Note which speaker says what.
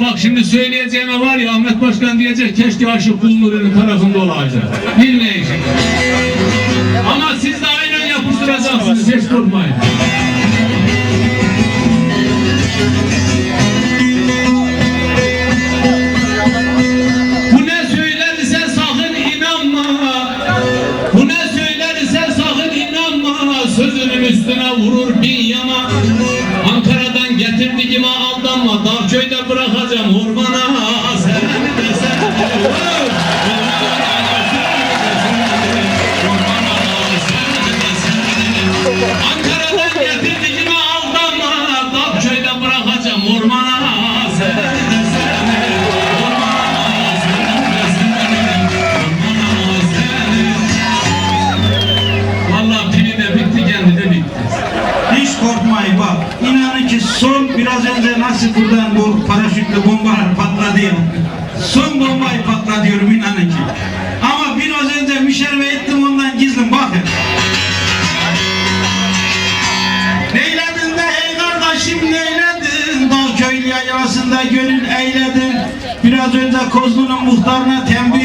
Speaker 1: Bak şimdi söyleyeceğime var ya Ahmet Başkan diyecek keşke Aşık Kulnuri'nin tarafında olaydı. Dinleyin. Ama siz de aynen yapıştıracaksınız hiç korkmayın. Bu ne söylerse sakın inanma. Bu ne söylerse sakın inanma. Sözünün üstüne vurur bin yama. Ankara'dan getirdiğime aldanma. Dağköy'de bırakacağım
Speaker 2: amor biraz önce nasıl buradan bu paraşütle bombalar patladı ya. Son bombayı patlatıyorum inanın ki. Ama biraz önce müşerve ettim ondan gizlim bakın. Neyledin de ey kardeşim neyledin Dağ köylü yaylasında gönül eyledin Biraz önce Kozlu'nun muhtarına tembih